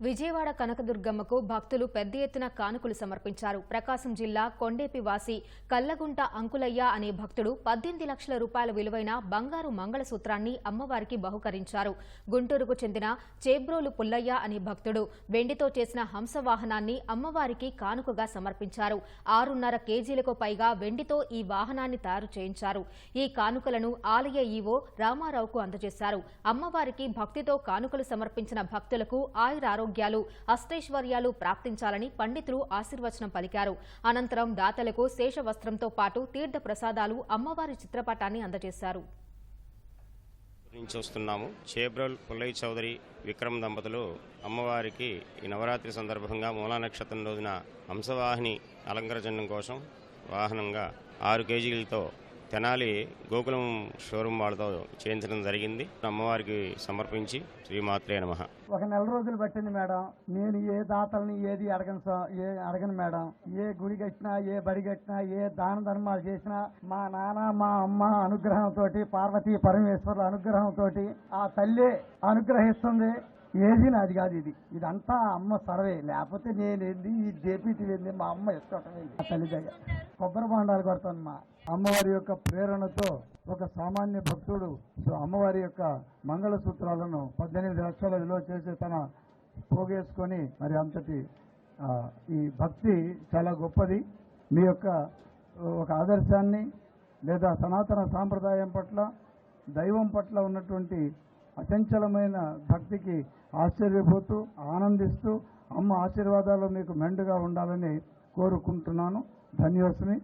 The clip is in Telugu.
విజయవాడ కనకదుర్గమ్మకు భక్తులు పెద్ద ఎత్తున కానుకలు సమర్పించారు. ప్రకాశం జిల్లా కొండేపి వాసి కల్లగుంట అంకులయ్య అనే భక్తుడు పద్దెనిమిది లక్షల రూపాయల విలువైన బంగారు మంగళసూత్రాన్ని అమ్మవారికి బహుకరించారు. గుంటూరుకు చెందిన చేబ్రోలు పుల్లయ్య అనే భక్తుడు వెండితో చేసిన హంసవాహనాన్ని అమ్మవారికి కానుకగా సమర్పించారు. ఆరున్నర కేజీలకు పైగా వెండితో ఈ వాహనాన్ని తయారు చేయించారు. ఈ కానుకలను ఆలయ ఈవో రామారావుకు అందజేశారు. అమ్మవారికి భక్తితో కానుకలు సమర్పించిన భక్తులకు ఆరోగ్యాలు అష్టైశ్వర్యాలు ప్రాప్తించాలని పండితులు ఆశీర్వచనం పలికారు. అనంతరం దాతలకు శేషవస్త్రంతో పాటు తీర్థ ప్రసాదాలు అమ్మవారి చిత్రపటాన్ని అందజేశారు. నుంచి వస్తున్నాము. చేబ్రోల్ పుల్లయ్య చౌదరి విక్రమ్ దంపతులు అమ్మవారికి ఈ నవరాత్రి సందర్భంగా మూలా నక్షత్రం రోజున హంసవాహిని అలంకరించడం కోసం వాహనంగా ఆరు కేజీలతో తెనాలి గోకులం షోరూమ్ వాళ్ళతో చేయించడం జరిగింది. అమ్మవారికి సమర్పించి శ్రీమాత్రే నమ. ఒక నెల రోజులు పట్టింది మేడం. నేను ఏ దాతల్ని ఏది అడగను ఏ అడగను మేడం. ఏ గుడి కట్టినా ఏ బడి కట్టినా ఏ దాన ధర్మాలు చేసినా మా నాన్న మా అమ్మ అనుగ్రహంతో పార్వతీ పరమేశ్వరుల అనుగ్రహంతో ఆ తల్లి అనుగ్రహిస్తుంది. ఏది నాది కాదు ఇది. ఇదంతా అమ్మ సర్వే. లేకపోతే నేను ఏంది ఈ జేపీటీ ఏంది మా అమ్మ ఎత్తుకోవటం తల్లిదయ్య ఆ కొబ్బరి బాండాలు కొడతాను మా అమ్మవారి యొక్క ప్రేరణతో ఒక సామాన్య భక్తుడు సో అమ్మవారి యొక్క మంగళసూత్రాలను పద్దెనిమిది లక్షల విలువ చేసి తన పోగేసుకొని మరి అంతటి ఈ భక్తి చాలా గొప్పది. మీ యొక్క ఒక ఆదర్శాన్ని లేదా సనాతన సాంప్రదాయం పట్ల దైవం పట్ల ఉన్నటువంటి అచంచలమైన భక్తికి ఆశ్చర్యపోతూ ఆనందిస్తూ అమ్మ ఆశీర్వాదాలు మీకు మెండుగా ఉండాలని కోరుకుంటున్నాను. ధన్యోస్మి